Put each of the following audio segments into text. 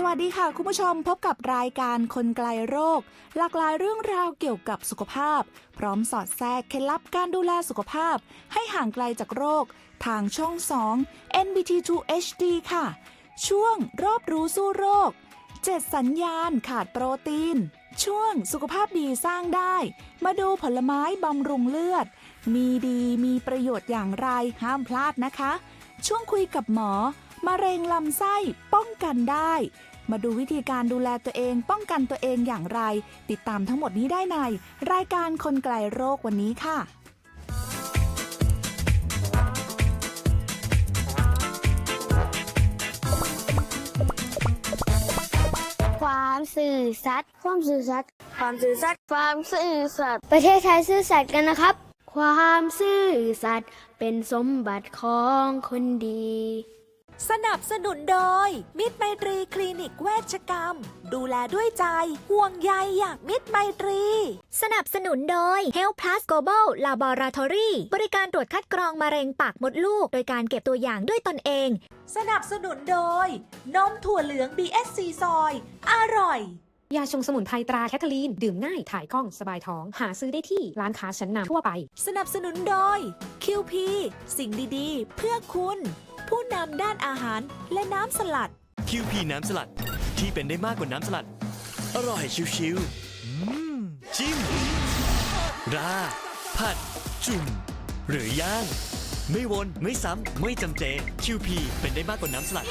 สวัสดีค่ะ คุณผู้ชมพบกับรายการคนไกลโรค หลากหลายเรื่องราวเกี่ยวกับสุขภาพ พร้อมสอดแทรกเคล็ดลับการดูแลสุขภาพ ให้ห่างไกลจากโรค ทางช่อง 2 NBT2 HD ค่ะ ช่วงรอบรู้สู้โรค 7 สัญญาณขาดโปรตีน ช่วงสุขภาพดีสร้างได้ มาดูผลไม้บำรุงเลือด มีดีมีประโยชน์อย่างไรห้ามพลาดนะคะ ช่วงคุยกับหมอมะเร็งลำไส้ป้องกันได้ มาดูวิธีการดูแลตัวเอง ป้องกันตัวเองอย่างไร ติดตามทั้งหมดนี้ได้ใน รายการคนไกลโรควันนี้ค่ะความสื่อสัตย์ความสื่อสัตย์ความซื่อสัตย์ความสื่อสัตย์ประเทศไทยซื่อสัตย์กันนะครับ ความซื่อสัตย์เป็นสมบัติของคนดี สนับสนุนโดย มิตรไมตรีคลินิกเวชกรรม ดูแลด้วยใจ ห่วงใยอย่างมิตรไมตรี สนับสนุนโดย Health Plus Global Laboratory บริการตรวจคัดกรองมะเร็งปากมดลูก โดยการเก็บตัวอย่างด้วยตนเอง สนับสนุนโดย นมถั่วเหลือง BSC ซอย อร่อย ยาชงสมุนไพรตราแคทเธอรีน ดื่มง่ายถ่ายคล่องสบายท้อง หาซื้อได้ที่ร้านค้าชั้นนำทั่วไป สนับสนุนโดย QP สิ่งดีๆ เพื่อคุณ ผู้นำด้านอาหารและน้ำสลัดคิวพีน้ำสลัดที่เป็นได้มากกว่าน้ำสลัด อร่อยชิวๆอืมจิ้ม ราดผัด จุ่ม หรือย่างไม่วนไม่ซ้ำ ไม่จำเจคิวพีเป็นได้มากกว่าน้ำสลัด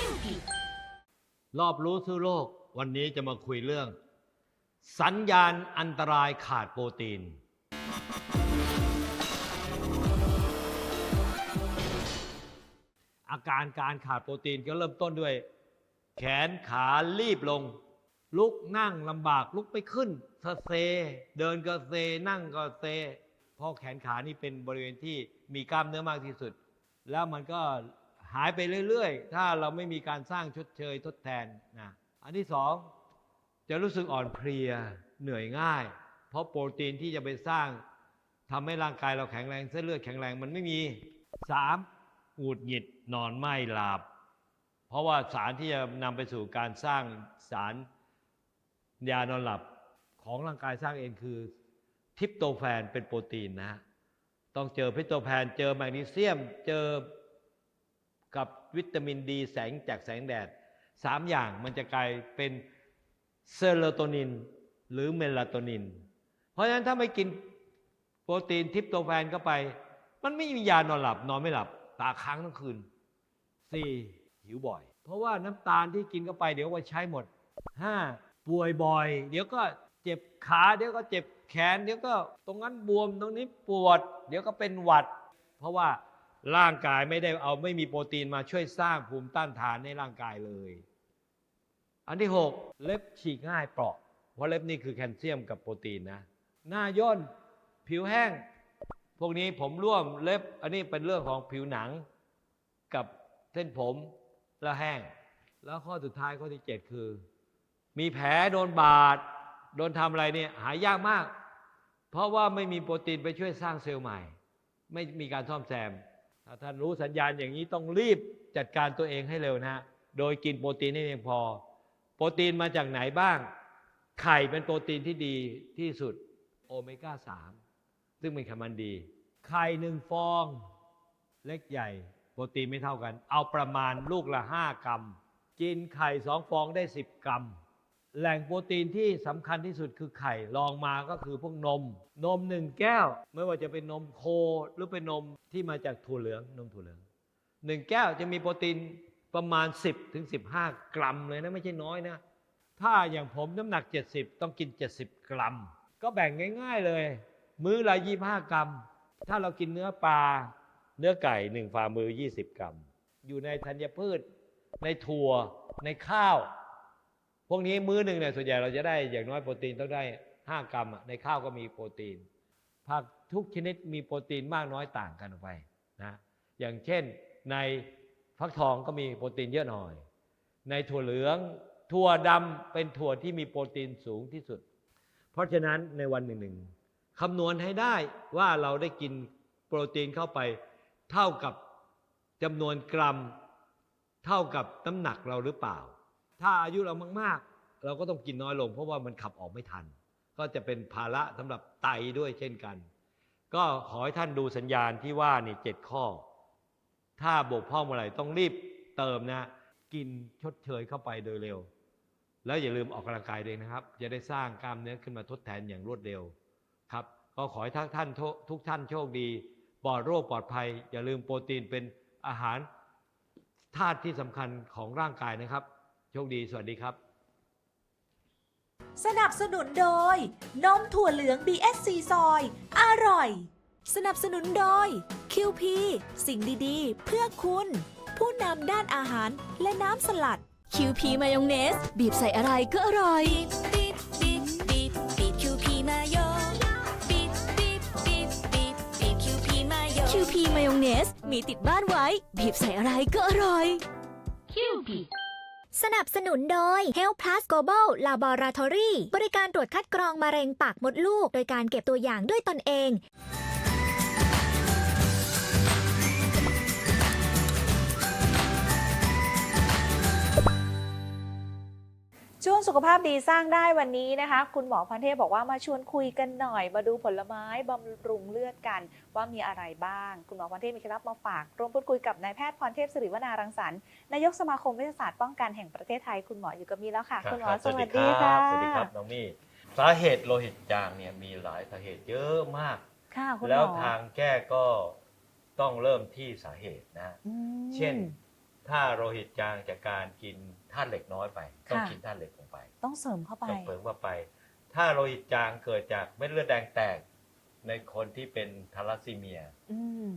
รอบรู้สู้โลก วันนี้จะมาคุยเรื่อง สัญญาณอันตรายขาดโปรตีน อาการการขาดโปรตีนก็เริ่มต้นด้วย แขนขาลีบลง ลุกนั่งลำบากลุกไม่ขึ้นสะเซ เดินก็เซ นั่งก็เซเพราะแขนขานี่เป็นบริเวณที่มีกล้ามเนื้อมากที่สุด แล้วมันก็หายไปเรื่อย ๆ ถ้าเราไม่มีการสร้างชดเชยทดแทนนะอันที่สอง จะรู้สึกอ่อนเพลียเหนื่อยง่าย เพราะโปรตีนที่จะไปสร้างทำให้ร่างกายเราแข็งแรงเส้นเลือดแข็งแรงมันไม่มีสามหงุดหงิดนอนไม่หลับ เพราะว่าสารที่จะนำไปสู่การสร้างสารยานอนหลับของร่างกายสร้างเองคือทริปโตแฟนเป็นโปรตีนนะต้องเจอพิโตแพนเจอแมกนีเซียมเจอกับวิตามินดี แสงจากแสงแดดสามอย่างมันจะกลายเป็น เซโรโทนิน หรือเมลาโทนิน เพราะฉะนั้นถ้าไม่กินโปรตีนทิปโตแฟนเข้าไป มันไม่มียานอนหลับ นอนไม่หลับ ตาค้างทั้งคืนสี่หิวบ่อย เพราะว่าน้ำตาลที่กินเข้าไปเดี๋ยวก็ใช้หมดห้าป่วยบ่อย เดี๋ยวก็เจ็บขา เดี๋ยวก็เจ็บแขน เดี๋ยวก็ตรงนั้นบวมตรงนี้ปวด เดี๋ยวก็เป็นหวัด เพราะว่าร่างกายไม่ได้เอาไม่มีโปรตีนมาช่วยสร้างภูมิต้านทานในร่างกายเลย อันที่หกเล็บฉีกง่ายเปราะเพราะเล็บนี่คือแคลเซียมกับโปรตีนนะ หน้าย่นผิวแห้ง พวกนี้ผมร่วมเล็บอันนี้เป็นเรื่องของผิวหนังกับเส้นผมแล้วแห้ง แล้วข้อสุดท้ายข้อที่ 7 คือ มีแผลโดนบาด โดนทำอะไรเนี่ยหายยากมาก เพราะว่าไม่มีโปรตีนไปช่วยสร้างเซลล์ใหม่ ไม่มีการซ่อมแซมถ้าท่านรู้สัญญาณอย่างนี้ต้องรีบจัดการตัวเองให้เร็วนะฮะโดยกินโปรตีนให้เพียงพอ โปรตีนมาจากไหนบ้าง ไข่เป็นโปรตีนที่ดีที่สุดโอเมก้า 3 ซึ่งเป็นไขมันดี ไข่หนึ่งฟอง เล็กใหญ่ โปรตีนไม่เท่ากัน เอาประมาณลูกละ 5 กรัม กินไข่สองฟองได้ 10 กรัม แหล่งโปรตีนที่สำคัญที่สุดคือไข่รองมาก็คือพวกนม นมหนึ่งแก้ว ไม่ว่าจะเป็นนมโคหรือเป็นนมที่มาจากถั่วเหลืองนมถั่วเหลืองหนึ่งแก้วจะมีโปรตีน ประมาณ 10ถึง15 กรัมเลยนะไม่ใช่น้อยนะ ถ้าอย่างผมน้ำหนัก 70 ต้องกิน 70 กรัม ก็แบ่งง่าย ๆเลย มื้อละ25 กรัม ถ้าเรากินเนื้อปลาเนื้อไก่หนึ่งฝ่ามือ 20 กรัม อยู่ในธัญพืช ในถั่ว ในข้าว พวกนี้มื้อหนึ่งเนี่ยส่วนใหญ่เราจะได้อย่างน้อยโปรตีนต้องได้ 5 กรัมในข้าวก็มีโปรตีน ผักทุกชนิดมีโปรตีนมากน้อยต่างกันออกไปนะอย่างเช่นใน ฟักทองก็มีโปรตีนเยอะหน่อย ในถั่วเหลือง ถั่วดำเป็นถั่วที่มีโปรตีนสูงที่สุด เพราะฉะนั้นในวันหนึ่งหนึ่งคำนวณให้ได้ว่าเราได้กินโปรตีนเข้าไป เท่ากับจำนวนกรัม เท่ากับน้ำหนักเราหรือเปล่า ถ้าอายุเรามากๆ เราก็ต้องกินน้อยลง เพราะว่ามันขับออกไม่ทัน ก็จะเป็นภาระสำหรับไตด้วยเช่นกัน ก็ขอให้ท่านดูสัญญาณที่ว่านี่เจ็ดข้อ ถ้าบกพร่องเมื่อไหร่ต้องรีบเติมนะ กินชดเชยเข้าไปโดยเร็ว แล้วอย่าลืมออกกำลังกายด้วยนะครับ จะได้สร้างกล้ามเนื้อขึ้นมาทดแทนอย่างรวดเร็วครับ ก็ขอให้ทุกท่านทุกท่านโชคดีปลอดโรคปลอดภัย อย่าลืมโปรตีนเป็นอาหารธาตุที่สำคัญของร่างกายนะครับ โชคดีสวัสดีครับ สนับสนุนโดยนมถั่วเหลือง BSC ซอย อร่อย สนับสนุนโดย QP สิ่งดีๆ เพื่อคุณ ผู้นำด้านอาหารและน้ำสลัด QP มายองเนส บีบใส่อะไรก็อร่อยบีบบีบบีบบีบคิวพีมาโยบีบบีบบีบบีบบีบคิวพีมาโย QP มายองเนส มีติดบ้านไว้ บีบใส่อะไรก็อร่อยสนับสนุนโดย Health Plus Global Laboratory บริการตรวจคัดกรองมะเร็งปากมดลูก โดยการเก็บตัวอย่างด้วยตนเอง ช่วงสุขภาพดีสร้างได้วันนี้นะคะ คุณหมอพันเทพบอกว่ามาชวนคุยกันหน่อย มาดูผลไม้บำรุงเลือดกันว่ามีอะไรบ้าง คุณหมอพันเทพมีเคล็ดลับมาฝากร่วมพูดคุยกับนายแพทย์พรเทพสิริวนารังสรรค์นายกสมาคมวิทยาศาสตร์ป้องกันแห่งประเทศไทยคุณหมออยู่กับมีแล้วค่ะ คุณหมอสวัสดีค่ะสวัสดีครับน้องมี่สาเหตุโลหิตจางเนี่ยมีหลายสาเหตุเยอะมากค่ะคุณหแล้วมอทางแก้ก็ต้องเริ่มที่สาเหตุนะอืมเช่นถ้าโลหิตจางจากการกินธาตุเหล็กน้อยไป ต้องค่ะกินธาตุเหล็กลงไป ต้องเสริมเข้าไป ต้องเพิ่มเข้าไป ถ้าโลหิตจางเกิดจากเม็ดเลือดแดงแตกในคนที่เป็นทาลัสซีเมีย อืม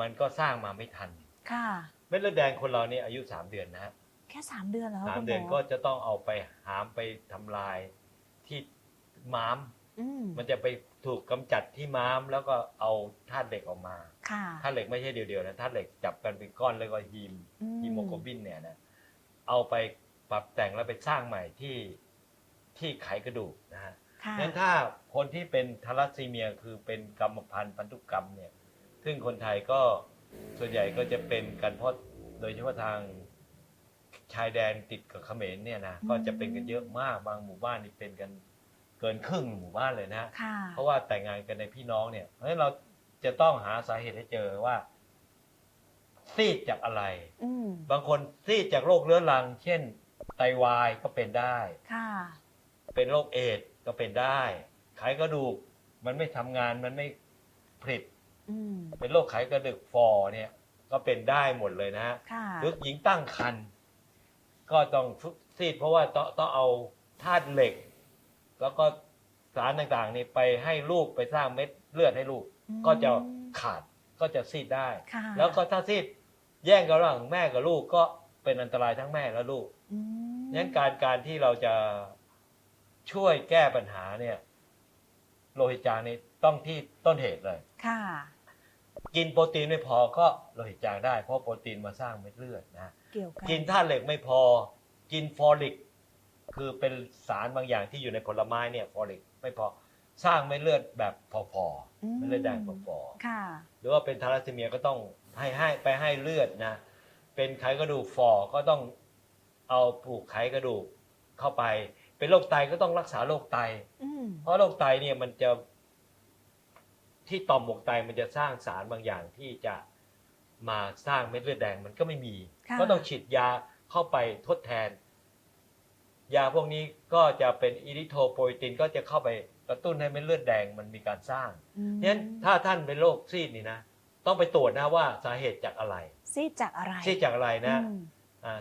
มันก็สร้างมาไม่ทัน ค่ะ เม็ดเลือดแดงคนเราเนี่ยอายุ 3 เดือนนะฮะแค่สามเดือนแล้วสามคุณหมเดือนก็จะต้องเอาไปหามไปทำลายที่ม้ามอืมมันจะไปถูกกำจัดที่ม้ามแล้วก็เอาธาตุเหล็กออกมาค่ะ ธาตุเหล็กไม่ใช่เดียวๆนะธาตุเหล็กจับกันเป็นก้อนแล้วก็ฮีมอืฮีโมโกลบินเนี่ยนะเอาไปปรับแต่งแล้วไปสร้างใหม่ที่ ที่ไขกระดูกนะฮะค่ะงั้นถ้าคนที่เป็นทาลัสซีเมียคือเป็นกรรมพันธุ์พันธุกรรมเนี่ย ซึ่งคนไทยก็ส่วนใหญ่ก็จะเป็นกันเพราะโดยเฉพาะทางชายแดนติดกับเขมรเนี่ยนะ ก็จะเป็นกันเยอะมากบางหมู่บ้านนี่เป็นกันเกินครึ่งหมู่บ้านเลยนะ ค่ะเพราะว่าแต่งงานกันในพี่น้องเนี่ย เพราะฉะนั้นเราจะต้องหาสาเหตุให้เจอว่า ซีดจากอะไร อืมบางคนซีดจากโรคเรื้อรัง เช่น ไตวายก็เป็นได้ ค่ะ เป็นโรคเอดส์ก็เป็นได้ไขกระดูกมันไม่ทำงานมันไม่ผลิต อืมเป็นโรคไขกระดูกฟอเนี่ยก็เป็นได้หมดเลยนะฮะค่ะหรือหญิงตั้งครรภ์ก็ต้องซีดเพราะว่าต้องต้องเอาธาตุเหล็ก แล้วก็สารต่างๆนี่ไปให้ลูกไปสร้างเม็ดเลือดให้ลูกอืมก็จะขาดก็จะซีดได้ ค่ะแล้วก็ถ้าซีดแย่งกันระหว่างแม่กับลูกก็เป็นอันตรายทั้งแม่และลูกอืมงั้นการการที่เราจะ ช่วยแก้ปัญหาเนี่ยโลหิตจางนี่ต้องที่ต้นเหตุเลย ค่ะ กินโปรตีนไม่พอก็โลหิตจางได้ เพราะโปรตีนมาสร้างเม็ดเลือดนะ เกี่ยวกันกินธาตุเหล็กไม่พอ กินฟอลิก คือเป็นสารบางอย่างที่อยู่ในผลไม้เนี่ยฟอลิกไม่พอสร้างเม็ดเลือดแบบพอๆเม็ดเลือดแดงพอๆค่ะ หรือว่าเป็นทาลัสซีเมียก็ต้องให้ให้ไปให้เลือดนะ เป็นไขกระดูกฝ่อก็ต้องเอาปลูกไขกระดูกเข้าไป เป็นโรคไตก็ต้องรักษาโรคไต อืมเพราะโรคไตเนี่ยมันจะที่ต่อมหมวกไตมันจะสร้างสารบางอย่างที่จะมาสร้างเม็ดเลือดแดงมันก็ไม่มี ค่ะก็ต้องฉีดยาเข้าไปทดแทน ยาพวกนี้ก็จะเป็นอิริโทโปรตีนก็จะเข้าไปกระตุ้นให้เม็ดเลือดแดงมันมีการสร้างอืมเพราะฉะนั้นถ้าท่านเป็นโรคซีดนี่นะ ต้องไปตรวจนะว่าสาเหตุจากอะไร ซีดจากอะไร ซีดจากอะไรนะ อืมอ่า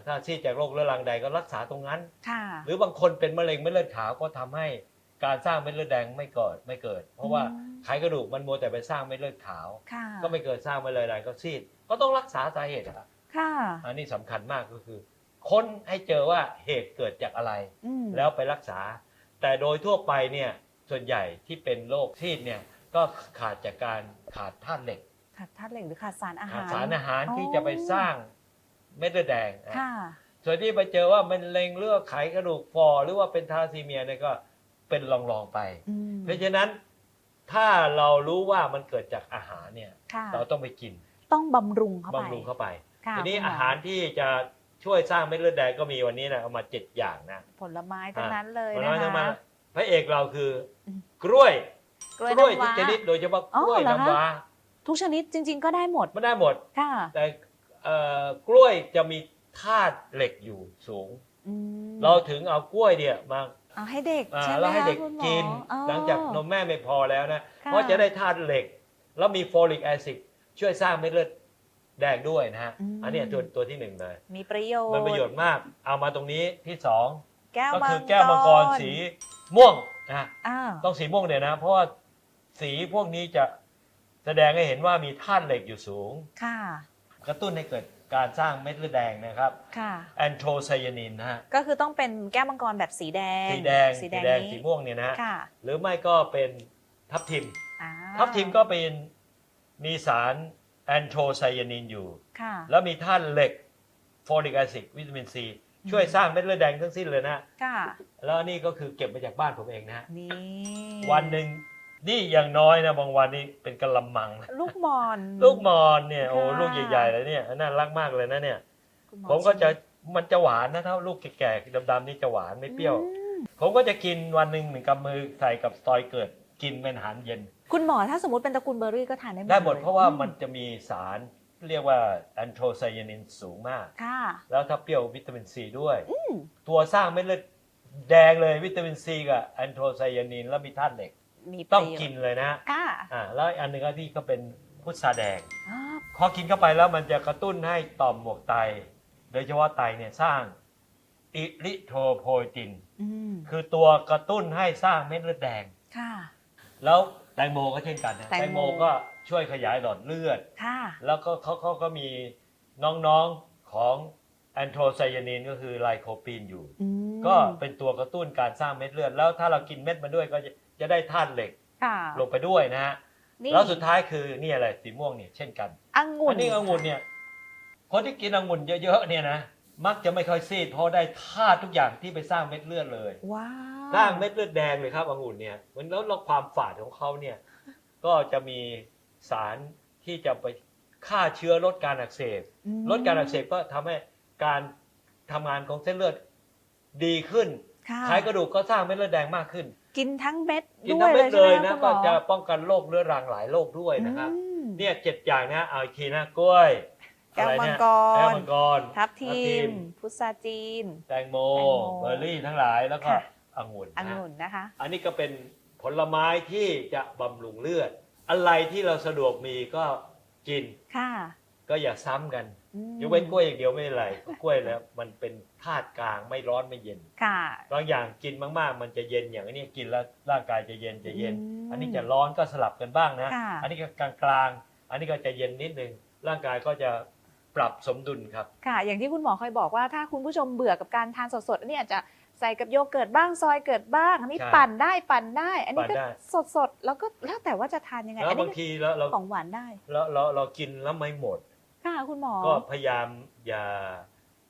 ถ้าซีดจากโรคเรื้อรังใดก็รักษาตรงนั้นค่ะหรือบางคนเป็นมะเร็งเม็ดเลือดขาวก็ทำให้การสร้างเม็ดเลือดแดงไม่เกิดไม่เกิด เพราะว่าอืมไขกระดูกมันมัวแต่ไปสร้างเม็ดเลือดขาวค่ะก็ไม่เกิดสร้างเม็ดเลือดแดงก็ซีด ก็ต้องรักษาสาเหตุอะครับค่ะอันนี้สำคัญมากก็คือ ค้นให้เจอว่าเหตุเกิดจากอะไรอืมแล้วไปรักษา แต่โดยทั่วไปเนี่ยส่วนใหญ่ที่เป็นโรคซีดเนี่ยก็ขาดจากการขาดธาตุเหล็กขาดธาตุเหล็กหรือขาดสารอาขาหาดรสารอาหารที่จะไปสร้างเม็ดเลือดแดงนะค่ะ ส่วนที่ไปเจอว่ามันเล็งเลือดไขกระดูกฟอหรือว่าเป็นทาราซีเมียเนี่ยก็เป็นลองๆไปอืมเพราะฉะนั้นถ้าเรารู้ว่ามันเกิดจากอาหารเนี่ยค่ะเราต้องไปกิน ต้องบำรุงเข้าไปบำรุงเข้าไปค่ะทีนี้คุณหมอาหารที่จะช่วยสร้างเม็ดเลือดแดงก็มีวันนี้นะเอามาเจ็ดอย่างนะผลไม้ทั้งนั้นเลยผลนะไม้ทั้งคะนั้นพระเอกเราคืออมกล้วย กล้วยทุกน้ำว้าชนิดโดยเฉพาะอ๋อกล้วยเหรอคะน้ำว้าทุกชนิดจริง ๆ ก็ได้หมดไม่ได้หมดค่ะ แต่ เอ่อกล้วยจะมีธาตุเหล็กอยู่สูง อืมเราถึงเอากล้วยเนี่ยมาเอาให้เด็กอ่าใช่ไหมแล้วให้เด็กคะคุณมอกิน อ๋อ หลังจากนมแม่ไม่พอแล้วนะ ค่ะ เพราะจะได้ธาตุเหล็ก แล้วมีโฟลิกแอซิดช่วยสร้างเม็ดเลือดแดงด้วยนะฮะอันเนี้ยตัวตัวที่หนึ่งเลย มีประโยชน์มันประโยชน์มากเอามาตรงนี้ที่สองแก้วก็มังคือแก้วมังกรสีม่วงนะอ้าวต้องสีม่วงเนี่ยนะ เพราะว่าสีพวกนี้จะแสดงให้เห็นว่ามีธาตุเหล็กอยู่สูง ค่ะ กระตุ้นให้เกิดการสร้างเม็ดเลือดแดงนะครับค่ะ แอนโทไซยานินนะฮะก็คือต้องเป็นแก้วมังกรแบบสีแดงสีแดงสีสีแดงแดงนี้สีม่วงเนี่ยนะฮะค่ะหรือไม่ก็เป็นทับทิม อ่าทับทิมก็เป็นมีสารแอนโทไซยานินอยู่ ค่ะ แล้วมีธาตุเหล็กโฟลิกแอซิดวิตามินซีช่วยสร้างเม็ดเลือดแดงทั้งสิ้นเลยนะ ค่ะ แล้วนี่ก็คือเก็บมาจากบ้านผมเองนะฮะนี่วันหนึ่ง นี่อย่างน้อยนะบางวันนี่เป็นกะละมังนะลูกหมอน ลูกมอนเนี่ยโอ้ค่ะ ลูกใหญ่ๆเลยเนี่ยน่ารักมากเลยนะเนี่ย คุณหอผมก็จะมันจะหวานนะถ้าลูกแก่ๆดำๆนี่จะหวานไม่เปรี้ยว อืมผมก็จะกินวันหนึ่งหนึ่งกำมือใส่กับสตอยเกิดกินเป็นอาหารเย็น คุณหมอถ้าสมมติเป็นตระกูลเบอร์รี่ก็ทานได้หมดได้หมดลยเพราะว่าอืมันจะมีสารเรียกว่าแอนโทไซยานินสูงมาก ค่ะ แล้วถ้าเปรี้ยววิตามินซีด้วยอืมตัวสร้างเม็ดเลือดแดงเลยวิตามินซีกับแอนโทไซยานินแล้วมีธาตุเหล็ก มีประต้องโยชน์กินเลยนะค่ะอ่าแล้วอันหนึงก็ที่ก็เป็นพุทราแดง อ๋อพอกินเข้าไปแล้วมันจะกระตุ้นให้ต่อมหมวกไต โดยเฉพาะไตเนี่ยสร้างอิริโทรโพยติน อืมคือตัวกระตุ้นให้สร้างเม็ดเลือดแดง ค่ะ แล้วแตงโมก็เช่นกันนะแตงโมแตงโม ก็ช่วยขยายหลอดเลือด ค่ะแล้วก็เขาเขาก็มีน้องๆของแอนโทไซยานินก็คือไลโคปีนอยู่ อืมก็เป็นตัวกระตุ้นการสร้างเม็ดเลือด แล้วถ้าเรากินเม็ดมาด้วยก็จะ จะได้ธาตุเหล็กค่ะลงไปด้วยนะฮะนี่แล้วสุดท้ายคือนี่อะไรสีม่วงเนี่ยเช่นกันองุ่นอันนี้องุ่นเนี่ยคนที่กินองุ่นเยอะๆเนี่ยนะมักจะไม่ค่อยซีดเพราะได้ธาตุทุกอย่างที่ไปสร้างเม็ดเลือดเลย ว้าวสร้างเม็ดเลือดแดงเลยครับองุ่นเนี่ยมันแล้วแล้วความฝาดของเขาเนี่ยก็จะมีสารที่จะไปฆ่าเชื้อลดการอักเสบ อืมลดการอักเสบก็ทำให้การทำงานของเส้นเลือดดีขึ้น ค่ะไขกระดูกก็สร้างเม็ดเลือดแดงมากขึ้น กินทั้งเม็ดกินด้วทั้ยงเม็ดเลเลยยใช่ไหมนะคุณหมก็อจะป้องกันโรคเรื้อรังหลายโรคด้วยนะครับ อืม เนี่ยเจ็ดอย่างนะเอาอีกทีนะกล้วยแก้วอะไรมังเนี่ยกแก้วรมังกร ทับทิทับทิม ม พุทราจีน แตงโมแตงโมเบอร์รี่ทั้งหลายแล้วก็ค่ะ องุ่นอนะ งุ่นนะคะ อันนี้ก็เป็นผลไม้ที่จะบำรุงเลือด อะไรที่เราสะดวกมีก็กินค่ะ ก็อย่าซ้ำกันอืม ยกเว้นกล้วยอย่างเดียวไม่เป็นไรกล้วยแล้วมันเป็นธาตุกลางไม่ร้อนไม่เย็นค่ะบางอย่างกินมากๆ มันจะเย็นอย่างอันนี้กินแล้วร่างกายจะเย็นจะเย็นอืมอันนี้จะร้อนก็สลับกันบ้างนะค่ะอันนี้ก็กลางๆ อันนี้ก็จะเย็นนิดนึงร่างกายก็จะปรับสมดุลครับค่ะ อย่างที่คุณหมอเคยบอกว่าถ้าคุณผู้ชมเบื่อกับการทานสดๆอันนี้อาจจะใส่กับโยเกิร์ตบ้างซอยเกิร์ตบ้าง อันนี้ใช่ปั่นได้ปั่นได้ อันนี้ปั่ก็นได้สดๆแล้วก็แล้วแต่ว่าจะทานยังไงแล้วอันบางนี้ทีแล้วเราของหวานได้แล้วเราเรากินแล้วไม่หมด ค่ะคุณหมอ ก็พยายามอย่า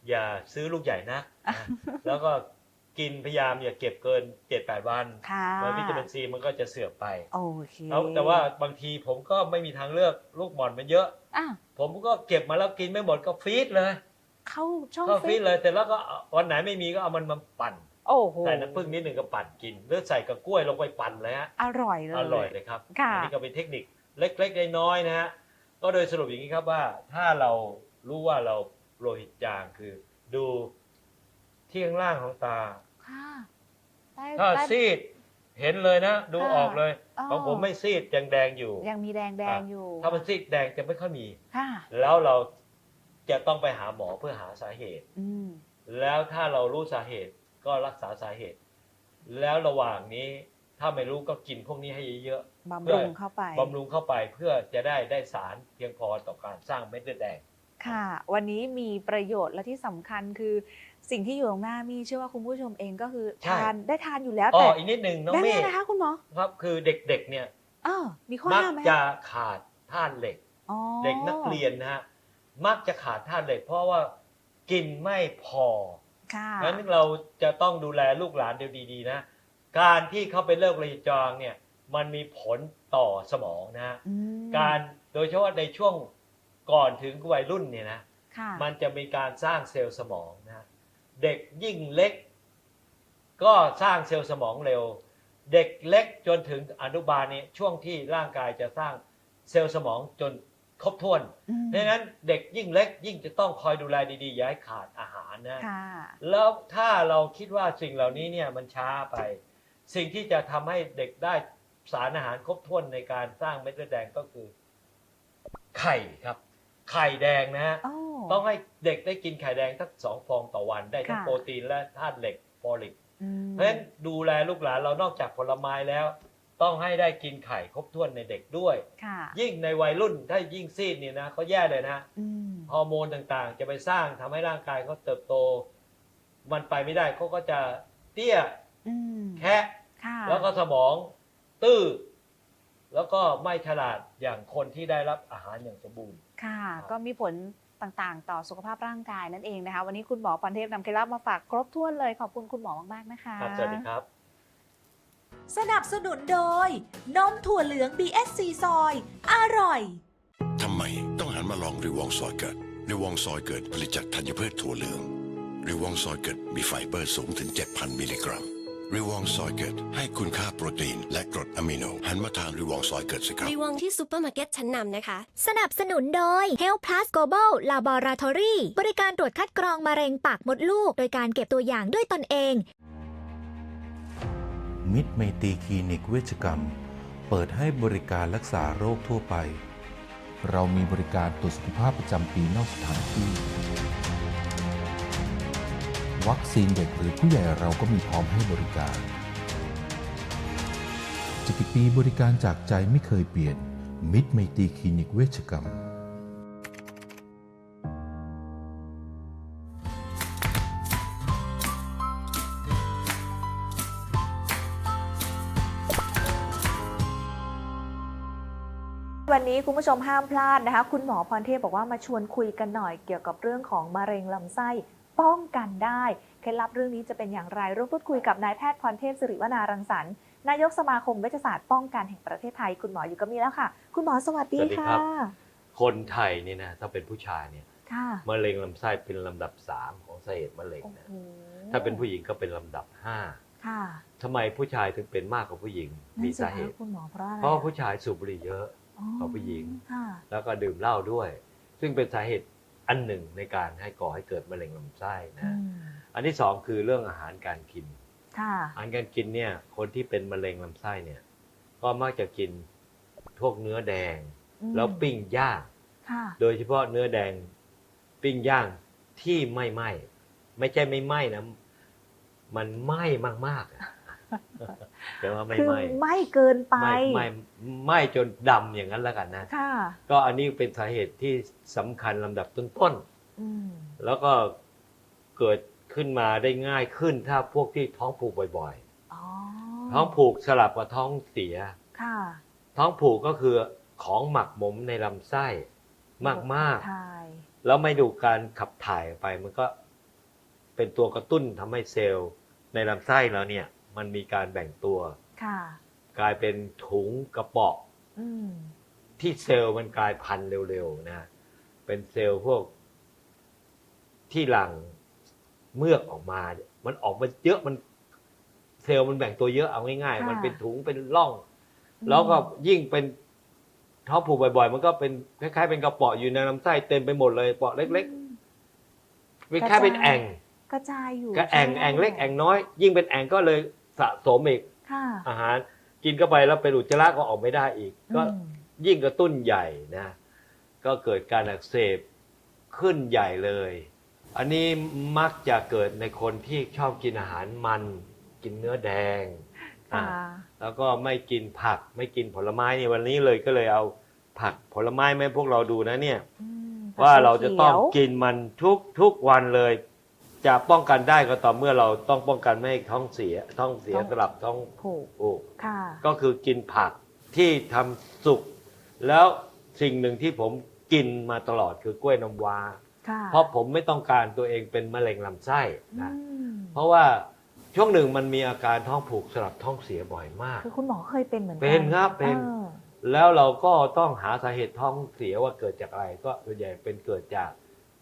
อย่าซื้อลูกใหญ่นะนะแล้วก็กินพยายามอย่าเก็บเกิน7จ็ดแปดวันค่ะเพราะวิตามินซีมันก็จะเสื่อมไปโอเคแล้วแต่ว่าบางทีผมก็ไม่มีทางเลือกลูกหม่อนมันเยอะ อะผมก็เก็บมาแล้วกินไม่หมดก็ฟรีดเลย เข้าช่องก็ฟฟรีรีดเลยแต่แล้วก็วันไหนไม่มีก็เอามันมาปั่นโอ้โหใส่น้ำผึ้งนิดหนึ่งก็ปั่นกินหรือใส่กับกล้วยลงไปปั่นเลยฮะอร่อยเลยอร่อยเลยครับค่ะอันี้ก็เป็นเทคนิคเล็กๆน้อยๆนะฮะ ก็โดยสรุปอย่างนี้ครับว่าถ้าเรารู้ว่าเราโลหิตจางคือ ดูที่ข้างล่างของตา ค่ะได้ถ้าได้ซีดเห็นเลยนะ ดูค่ะออกเลยอ๋อ ของผมไม่ซีดยังแดงอยู่ ยังมีแดงแดงๆอยู่ถ้ามันซีดแดงจะไม่ค่อยมี ค่ะ แล้วเราจะต้องไปหาหมอเพื่อหาสาเหตุ อืม แล้วถ้าเรารู้สาเหตุก็รักษาสาเหตุ แล้วระหว่างนี้ ถ้าไม่รู้ก็กินพวกนี้ให้เยอะบำรุงเข้าไปๆบำรุงเข้าไปเพื่อจะได้ได้สารเพียงพอต่อการสร้างเม็ดเลือดแดงค่ะ วันนี้มีประโยชน์และที่สำคัญคือสิ่งที่อยู่ตรงหน้ามีเชื่อว่าคุณผู้ชมเองก็คือใช่ทานได้ทานอยู่แล้วอ๋อแต่อีกนิดหนึ่งน้องได้เมไงย์นะคะคุณหมอครับคือเด็กๆเนี่ยอ้าวมีข้อมักห้ามไหมจะขาดธาตุเหล็กอ๋อเด็กนักเรียนนะฮะมักจะขาดธาตุเหล็ก เพราะว่ากินไม่พอค่ะเพราะฉะนั้นเราจะต้องดูแลลูกหลานเดียวดีๆนะ การที่เขาเป็นโรคระจางเนี่ยมันมีผลต่อสมองนะฮะอืมการโดยเฉพาะในช่วงก่อนถึงวัยรุ่นเนี่ยนะค่ะมันจะมีการสร้างเซลล์สมองนะเด็กยิ่งเล็ก ก็สร้างเซลล์สมองเร็ว เด็กเล็กจนถึงอนุบาลเนี่ยช่วงที่ร่างกายจะสร้างเซลล์สมองจนครบถ้วน อืมดังนั้นเด็กยิ่งเล็กยิ่งจะต้องคอยดูแลดีๆ อย่าให้ขาดอาหารนะ ค่ะแล้วถ้าเราคิดว่าสิ่งเหล่านี้เนี่ยมันช้าไป สิ่งที่จะทำให้เด็กได้สารอาหารครบถ้วนในการสร้างเม็ดเลือดแดงก็คือ ไข่ครับ ไข่แดงนะฮะโอ้ต้องให้เด็กได้กินไข่แดงสักสองฟองต่อวันได้ทั้งค่ะ โปรตีนและธาตุเหล็กฟอลิก อืมเพราะฉะนั้นดูแลลูกหลานเรานอกจากผลไม้แล้ว ต้องให้ได้กินไข่ครบถ้วนในเด็กด้วย ค่ะยิ่งในวัยรุ่นถ้ายิ่งซีดเนี่ยนะเขาแย่เลยนะอืมฮอร์โมนต่างๆ จะไปสร้างทำให้ร่างกายเขาเติบโต มันไปไม่ได้เขาก็จะเตี้ย อืมแคะค่ะแล้วก็สมองตื้อ แล้วก็ไม่ฉลาดอย่างคนที่ได้รับอาหารอย่างสมบูรณ์ ค่ะ ก็มีผลต่างๆ ต่อสุขภาพร่างกายนั่นเองนะคะ วันนี้คุณหมอพรเทพนำเคล็ดลับมาฝากครบถ้วนเลย ขอบคุณคุณหมอมากๆนะคะ ครับสวัสดีครับ สนับสนุนโดย นมถั่วเหลือง BSC ซอย อร่อย ทำไมต้องหันมาลองริวองซอยเกิดริวองซอยเกิดผลิตจากธัญพืชถั่วเหลืองริวองซอยเกิดมีไฟเบอร์สูงถึง 7,000 มิลลิกรัม ริวองซอยเกิดให้คุณค่าโปรตีน และกรดอะมิโน หันมาทานริวองซอยเกิดสิครับ รีวองที่ซูเปอร์มาร์เก็ตชั้นนำนะคะ สนับสนุนโดย Health Plus Global Laboratory บริการตรวจคัดกรองมะเร็งปากมดลูก โดยการเก็บตัวอย่างด้วยตนเอง มิตรไมตรีคลินิกเวชกรรม เปิดให้บริการรักษาโรคทั่วไป เรามีบริการตรวจสุขภาพประจำปีนอกสถานที่ วัคซีนเด็กหรือผู้ใหญ่เราก็มีพร้อมให้บริการจะกี่ปีบริการจากใจไม่เคยเปลี่ยน มิตรไมตรีคลินิกเวชกรรม วันนี้คุณผู้ชมห้ามพลาดนะคะ คุณหมอพรเทพบอกว่ามาชวนคุยกันหน่อยเกี่ยวกับเรื่องของมะเร็งลำไส้ ป้องกันได้ เคล็ดลับเรื่องนี้จะเป็นอย่างไรร่วมพูดคุยกับนายแพทย์พรเทพสิริวนารังสรรค์นายกสมาคมเวชศาสตร์ป้องกันแห่งประเทศไทย คุณหมออยู่กับมีแล้วค่ะ คุณหมอสวัสดีสวัสดีค่ะครับคนไทยเนี่ยนะถ้าเป็นผู้ชายเนี่ยค่ะมะเร็งลำไส้เป็นลำดับสามของสาเหตุมะเร็งโอ้นะโหถ้าเป็นผู้หญิงก็เป็นลำดับห้าค่ะทำไมผู้ชายถึงเป็นมากกว่าผู้หญิงมีนั่นสิสาเหคะตุคุณหมอเพราะอะไรเพราะว่าผู้ชายสูบบุหรี่เยอะกว่าผู้หญิงค่ะแล้วก็ดื่มเหล้าด้วย ซึ่งเป็นสาเหตุ อันหนึ่งในการให้ก่อให้เกิดมะเร็งลำไส้อืนะมอันที่สองคือเรื่องอาหารการกินค่ะอาหารการกินเนี่ยคนที่เป็นมะเร็งลำไส้เนี่ย ก็มักจะกินพวกเนื้อแดงอืมแล้วปิ้งย่างค่ะโดยเฉพาะเนื้อแดงปิ้งย่างที่ไม่ไหม้ไม่ใช่ไม่ไหม้นะ มันไหม้มากๆ อะแต่ว่าไม่คือไหม้ไม่เกินไปไม่ไม่ไหม้จนดำอย่างนั้นแล้วกันนะ ค่ะก็อันนี้เป็นสาเหตุที่สำคัญลำดับต้นอืมๆแล้วก็เกิดขึ้นมาได้ง่ายขึ้นถ้าพวกที่ท้องผูกบ่อยอ๋อๆ ท้องผูกสลับกับท้องเสีย ค่ะท้องผูกก็คือของหมักหมมในลำไส้มากใช่ๆแล้วไม่ดูการขับถ่ายออกไป มันก็เป็นตัวกระตุ้นทำให้เซลล์ในลำไส้เราเนี่ย มันมีการแบ่งตัว ค่ะ กลายเป็นถุงกระป๋ออืมที่เซลล์มันกลายพันธุ์เร็วๆนะเป็นเซลล์พวก ที่หลั่งเมือกออกมา มันออกมาเยอะมันเซลล์มันแบ่งตัวเยอะเอาง่ายๆ มันเป็นถุงเป็นร่อง แล้วก็ยิ่งเป็นท้องผูกบ่อยๆ มันก็เป็นคล้ายๆเป็นกระเป๋ออยู่ในลำไส้เต็มไปหมดเลยเปาะเล็กๆเป็นแค่เป็นแอ่งกระจายอยู่ก็แอ่งใช่ไหมแอ่งเล็กแอ่งน้อย ยิ่งเป็นแอ่งก็เลย สะสมอีกค่ะ อาหารกินเข้าไปแล้วเป็นอุจจาระก็ออกไม่ได้อีก ก็อืม ยิ่งกระตุ้นใหญ่นะ ก็เกิดการอักเสบขึ้นใหญ่เลย อันนี้มักจะเกิดในคนที่ชอบกินอาหารมัน กินเนื้อแดงค่ะอะ แล้วก็ไม่กินผักไม่กินผลไม้นี่วันนี้เลยก็เลยเอาผักผลไม้มาให้พวกเราดูนะเนี่ย อืมว่าเราจะต้องเขียวกินมันทุกทุกวันเลย จะป้องกันได้ก็ต่อเมื่อเราต้องป้องกันไม่ให้ท้องเสีย ท้องเสียสำหรับท้องผูกผูกค่ะ ก็คือกินผักที่ทำสุกแล้วสิ่งหนึ่งที่ผมกินมาตลอดคือกล้วยน้ำว้า ค่ะเพราะผมไม่ต้องการตัวเองเป็นมะเร็งลำไส้อืนะมเพราะว่าช่วงหนึ่งมันมีอาการท้องผูกสลับท้องเสียบ่อยมาก คือคุณหมอเคยเป็นเหมือนกัเป็นครับเป็น ออแล้วเราก็ต้องหาสาเหตุท้องเสียว่าเกิดจากอะไร ก็ส่วนใหญ่เป็นเกิดจาก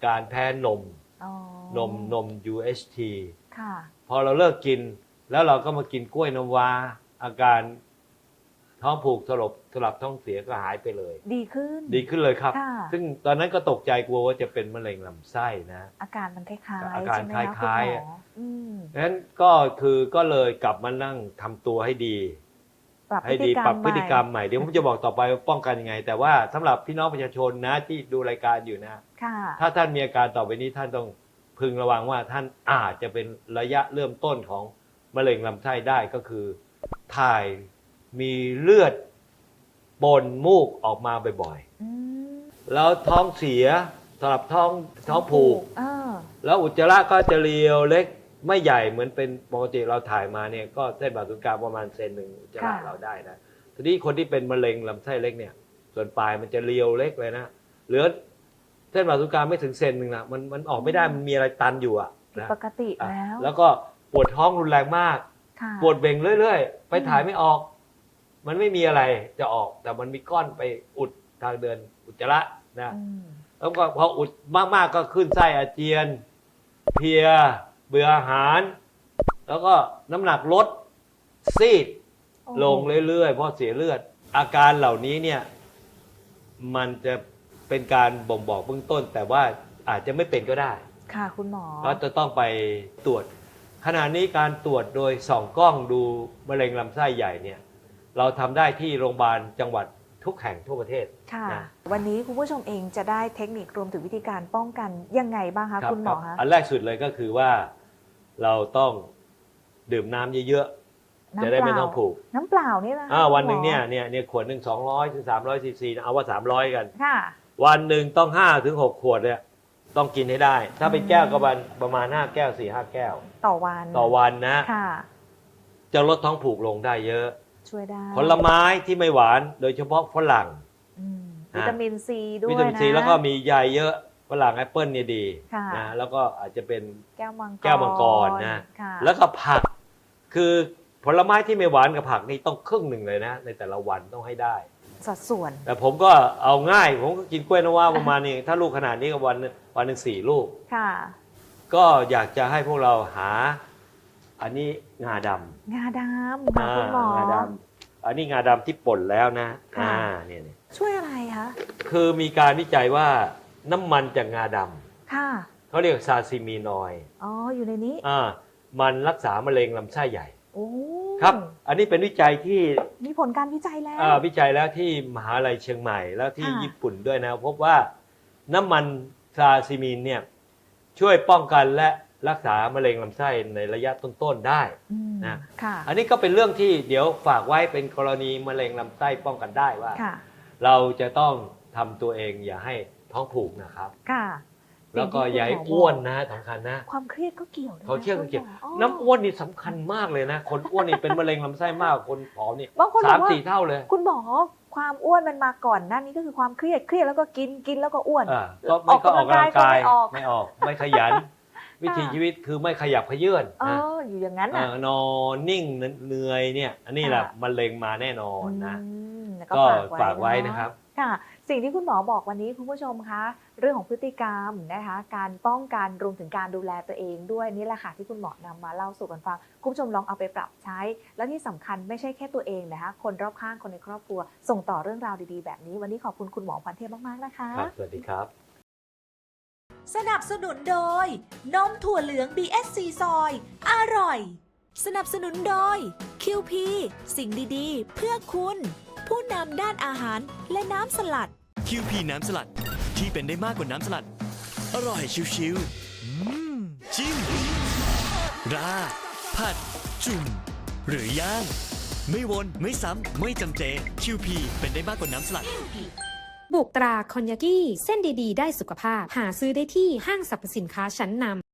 การแพ้นม อ๋อนมนม UHT ค่ะ พอเราเลิกกิน แล้วเราก็มากินกล้วยน้ำว้าอาการท้องผูกสลบสลับท้องเสียก็หายไปเลย ดีขึ้น ดีขึ้นเลยครับ ค่ะ ซึ่งตอนนั้นก็ตกใจกลัวว่าจะเป็นมะเร็งลำไส้นะ อาการมันคล้ายๆอาการใช่ไหมะคล้ายๆ คุณหมออืมงั้นก็คือก็เลยกลับมานั่งทำตัวให้ดี ปรับพให้ฤดีติกรรมปรับพฤติกรรมใหใหม่เดี๋ยวผมจะบอกต่อไปว่าป้องกันยังไง แต่ว่าสำหรับพี่น้องประชาชนนะที่ดูรายการอยู่นะค่ะถ้าท่านมีอาการต่อไปนี้ท่านต้องพึงระวังว่าท่านอาจจะเป็นระยะเริ่มต้นของมะเร็งลำไส้ได้ก็คือ ถ่ายมีเลือดปนมูกออกมาบ่อยอืมๆแล้วท้องเสียสำหรับท้องท้องผูกเออแล้วอุจจาระก็จะเรียวเล็ก ไม่ใหญ่เหมือนเป็นปกติเราถ่ายมาเนี่ยก็เส้นผ่าศูนย์กลางประมาณเซนหนึ่งอุจจาระค่ะเราได้นะทีนี้คนที่เป็นมะเร็งลำไส้เล็กเนี่ย ส่วนปลายมันจะเรียวเล็กเลยนะเหลือเส้นผ่าศูนย์กลางไม่ถึงเซนหนึ่งนะมันมันออกไม่ได้มันมีอะไรตันอยู่อะผิดนะปกติอะแล้ว แล้วก็ปวดท้องรุนแรงมากค่ะปวดเบ่งเรื่อยๆ ไปถ่ายไม่ออก มันไม่มีอะไรจะออก แต่มันมีก้อนไปอุดทางเดินอุจจาระนะอืมแล้วก็พออุดมากๆก็ขึ้นไส้อาเจียน เพลีย เบื่ออาหาร แล้วก็น้ำหนักลดซีดโอ้ลงเรื่อยๆเพราะเสียเลือด อาการเหล่านี้เนี่ย มันจะเป็นการบ่งบอกเบื้องต้น แต่ว่าอาจจะไม่เป็นก็ได้ ค่ะคุณหมอ ก็จะต้องไปตรวจ ขณะนี้การตรวจโดยส่องกล้องดูมะเร็งลำไส้ใหญ่เนี่ย เราทำได้ที่โรงพยาบาลจังหวัด ทุกแห่งทั่วประเทศค่ะ นะ วันนี้คุณผู้ชมเองจะได้เทคนิครวมถึงวิธีการป้องกันยังไงบ้างคะรับคุณหมอรัคะบอันแรกสุดเลยก็คือว่าเราต้องดื่มน้ำเยอะๆ จะได้ไม่ต้องผูกน้ำเปล่านี่นะอ่าวันหนึ่งคุณมเนี่ยอเนี่ยเนี่ยขวดหนึ่งสองร้อยถึงสามร้อยซีซีเอาว่าสามร้อยกัน ค่ะ วันหนึ่งต้องห้าถึงหกขวดเนี่ยต้องกินให้ได้ ถ้าเป็นแก้วก็ประมาณประมาณห้าแก้วสี่ห้าแก้ว ต่อวันต่อวันนะ ค่ะ จะลดท้องผูกลงได้เยอะ ช่วยได้ผลไม้ที่ไม่หวานโดยเฉพาะฝรั่ง อืมอะวิตามินซีด้วยวิตามินซีนะแล้วก็มีใยเยอะฝรั่งแอปเปิลเนี่ยดีค่ะนะแล้วก็อาจจะเป็นแก้วมังกรแก้วมังกรนะค่ะแล้วก็ผักคือผลไม้ที่ไม่หวานกับผักนี่ต้องครึ่งหนึ่งเลยนะ ในแต่ละวันต้องให้ได้ สัดส่วน แต่ผมก็เอาง่าย ผมก็กินกล้วยน้ำว้าประมาณนี้ถ้าลูกขนาดนี้ก็วันหนึ่งวันหนึ่งสี่ลูกค่ะ ก็อยากจะให้พวกเราหา อันนี้งาดำงาดำค่ะคุณหมอ งาดำอันนี้งาดำที่ป่นแล้วนะค่ะ อ่าเนี่ยเนี่ยช่วยอะไรคะคือมีการวิจัยว่าน้ำมันจากงาดำค่ะเขาเรียกซาซิมีนอยด์อ๋ออยู่ในนี้อ่ามันรักษามะเร็งลำไส้ใหญ่ โอ้ครับ อันนี้เป็นวิจัยที่มีผลการวิจัยแล้ว อ่าวิจัยแล้วที่มหาลัยเชียงใหม่แล้วที่ค่ะ ญี่ปุ่นด้วยนะ พบว่าน้ำมันซาซิมีนเนี่ยช่วยป้องกันและ รักษามะเร็งลำไส้ในระยะต้นๆได้อืมนะค่ะอันนี้ก็เป็นเรื่องที่เดี๋ยวฝากไว้เป็นกรณีมะเร็งลำไส้ป้องกันได้ว่าค่ะเราจะต้องทำตัวเองอย่าให้ท้องผูกนะครับค่ะแล้วก็สิ่งที่อย่าให้คุณหมอ้วนนะสำคัญนะ ความเครียดก็เกี่ยวนะเขาเชื่อกันเกี่ยวคุณหมอน้ำอ้วนนี่สำคัญมากเลยนะ คนอ้วนนี่เป็นมะเร็งลำไส้มากกว่าคนผอมนี่บางคนบสาอมกว่าสี่เท่าเลย คุณหมอความอ้วนมันมาก่อนหน้านี้ก็คือความเครียดเครียดแล้วก็กินกินแล้วก็อ้วนอ่าก็ไม่ก็ออกกำลังกายออกกำลังกายก็ไม่ออกไม่ออกไม่ขยัน วิถีชีวิตคือไม่ขยับขยื่นเอนะออยู่อย่างนั้นเอน่ะอนอนนิ่งเหนื่อยเนี่ย อันนี้แหละค่ะมะเร็งมาแน่นอนนะอืมแล้วก็ก็ฝากไว้เอนะครับค่ะสิ่งที่คุณหมอบอกวันนี้คุณผู้ชมคะเรื่องของพฤติกรรมนะคะการป้องกันรวมถึงการดูแลตัวเองด้วยนี่แหละค่ะที่คุณหมอนำมาเล่าสู่กันฟังคุณผู้ชมลองเอาไปปรับใช้ แล้วที่สำคัญไม่ใช่แค่ตัวเองนะคะคนรอบข้างคนในครอบครัว ส่งต่อเรื่องราวดีๆแบบนี้ วันนี้ขอบคุณคุณหมอพันเทพมากๆนะคะครับสวัสดีครับ สนับสนุนโดย นมถั่วเหลือง BSC ซอย อร่อย สนับสนุนโดย QP สิ่งดีๆ เพื่อคุณ ผู้นำด้านอาหารและน้ำสลัดคิวพีน้ำสลัดที่เป็นได้มากกว่าน้ำสลัด อร่อยชิวๆอืมจิ้มราดผัด จุ่ม หรือย่าง ไม่วน ไม่ซ้ำ ไม่จำเจ QP เป็นได้มากกว่าน้ำสลัด บุกตราคอนยากิเส้นดีๆ ได้สุขภาพ หาซื้อได้ที่ห้างสรรพสินค้าชั้นนำ